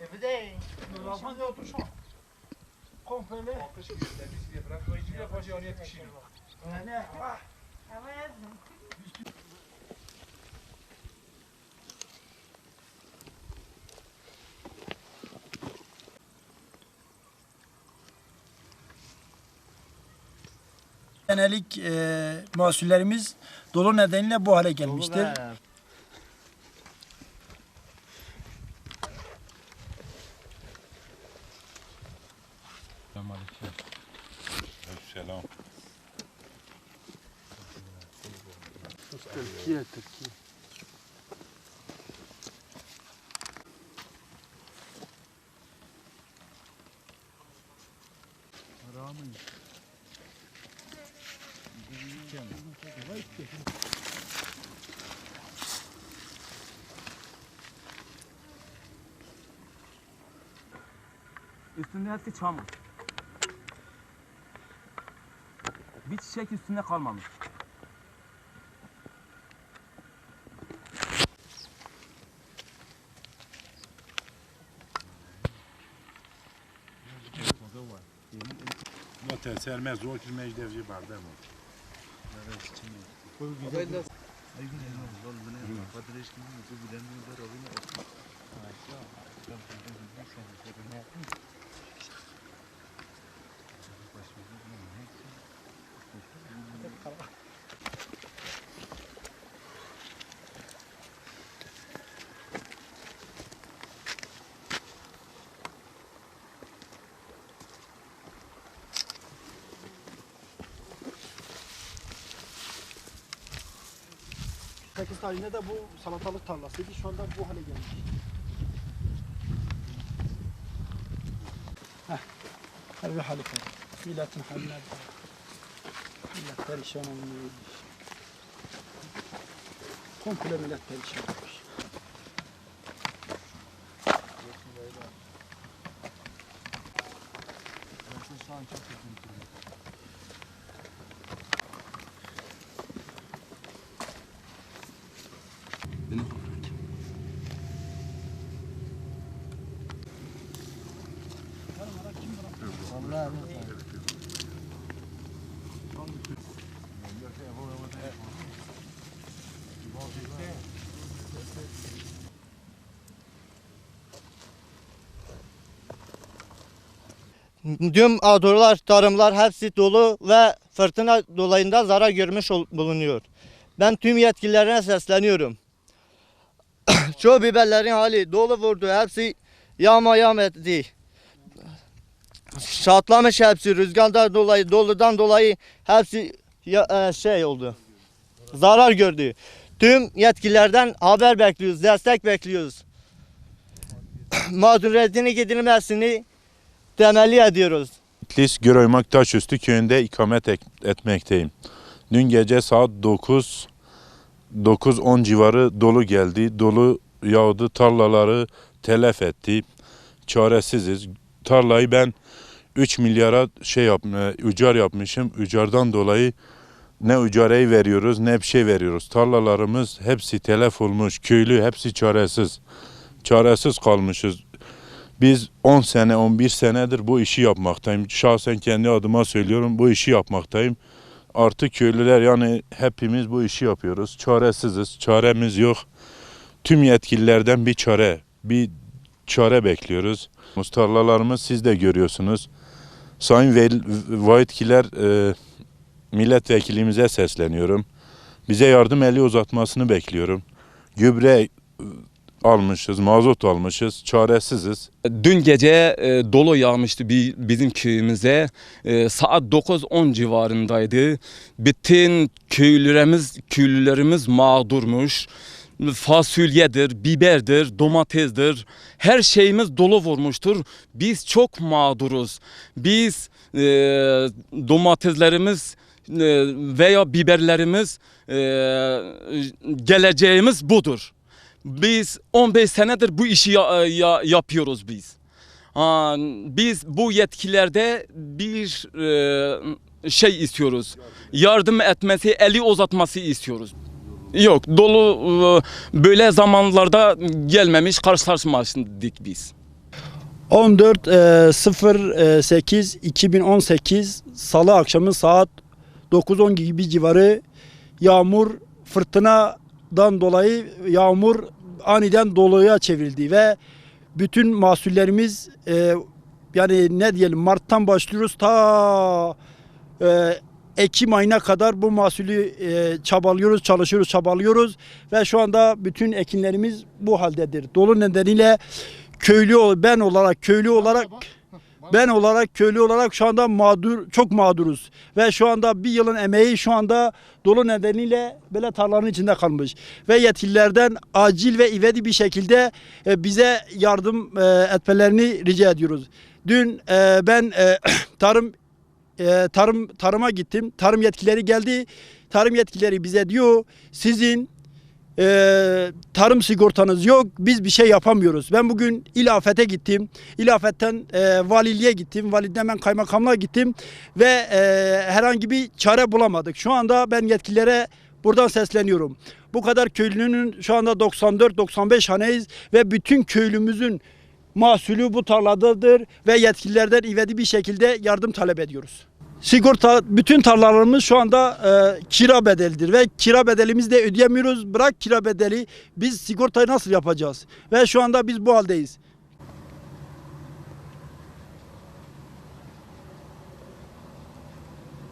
Evde normalde oturuşum. Komple. Alkış gibi de biz bir bırak. Doyucuya başı oraya pişiyor. Ne? Hava yazdım. Senelik e, mahsullerimiz dolu nedeniyle bu hale gelmiştir. Selam. Türkiye, Türkiye. Üstünde hepsi çamur. Bir çiçek üstünde kalmamış. Motese, elmez, zor ki mecdevi bardağı mı? Thank you. 1998 tarihinde de bu salatalık tarlasıydı. Şu anda bu hale gelmiş. Heh. Her bir halife. Milletin haline Millet perişan olmuş. Komple millet perişan olmuş. Tüm adurlar, tarımlar hepsi dolu ve fırtına dolayında zarar görmüş bulunuyor. Ben tüm yetkililerine sesleniyorum. Çoğu biberlerin hali dolu vurdu. Hepsi yağma yağma etti. Şatlamış hepsi rüzgardan dolayı, doludan dolayı hepsi ya- e, şey oldu. Zarar gördü. Tüm yetkililerden haber bekliyoruz, destek bekliyoruz. Mağduriyetini gidilmesini temelli ediyoruz. Bitlis Göroymak Taşüstü köyünde ikamet ek- etmekteyim. Dün gece saat 9 9-10 civarı dolu geldi. Dolu yağdı, tarlaları telef etti. Çaresiziz. Tarlayı ben 3 milyara şey yap, e, ücar yapmışım. Ücardan dolayı ne ücareyi veriyoruz ne bir şey veriyoruz. Tarlalarımız hepsi telef olmuş. Köylü hepsi çaresiz. Çaresiz kalmışız. Biz 10 sene 11 senedir bu işi yapmaktayım. Şahsen kendi adıma söylüyorum bu işi yapmaktayım. Artık köylüler yani hepimiz bu işi yapıyoruz. Çaresiziz. Çaremiz yok. Tüm yetkililerden bir çare, bir çare bekliyoruz. Mustarlalarımız siz de görüyorsunuz. Sayın Vahitkiler e, milletvekilimize sesleniyorum. Bize yardım eli uzatmasını bekliyorum. Gübre almışız, mazot almışız, çaresiziz. Dün gece e, dolu yağmıştı bi- bizim köyümüze. E, saat 9-10 civarındaydı. Bütün köylülerimiz, köylülerimiz mağdurmuş. Fasulyedir, biberdir, domatesdir. Her şeyimiz dolu vurmuştur. Biz çok mağduruz. Biz e, domateslerimiz e, veya biberlerimiz e, geleceğimiz budur. Biz 15 senedir bu işi ya- ya- yapıyoruz biz. Ha, biz bu yetkilerde bir e, şey istiyoruz. Yardım etmesi, eli uzatması istiyoruz. Yok dolu e, böyle zamanlarda gelmemiş karşılaşmadık biz. 14 e, 08 2018 Salı akşamı saat 9-10 gibi civarı yağmur fırtınadan dolayı yağmur aniden doluya çevrildi ve bütün mahsullerimiz e, yani ne diyelim Mart'tan başlıyoruz ta e, Ekim ayına kadar bu mahsulü e, çabalıyoruz, çalışıyoruz, çabalıyoruz ve şu anda bütün ekinlerimiz bu haldedir. Dolu nedeniyle köylü ben olarak köylü olarak ben olarak köylü olarak şu anda mağdur çok mağduruz ve şu anda bir yılın emeği şu anda dolu nedeniyle böyle tarlanın içinde kalmış ve yetkililerden acil ve ivedi bir şekilde e, bize yardım e, etmelerini rica ediyoruz. Dün e, ben tarım tarım tarıma gittim. Tarım yetkileri geldi. Tarım yetkileri bize diyor sizin e, tarım sigortanız yok. Biz bir şey yapamıyoruz. Ben bugün ilafete gittim. İlafetten e, valiliğe gittim. Validen ben kaymakamlığa gittim ve e, herhangi bir çare bulamadık. Şu anda ben yetkililere buradan sesleniyorum. Bu kadar köylünün şu anda 94-95 haneyiz ve bütün köylümüzün mahsulü bu tarladadır ve yetkililerden ivedi bir şekilde yardım talep ediyoruz. Sigorta bütün tarlalarımız şu anda e, kira bedelidir ve kira bedelimizi de ödeyemiyoruz. Bırak kira bedeli biz sigortayı nasıl yapacağız? Ve şu anda biz bu haldeyiz.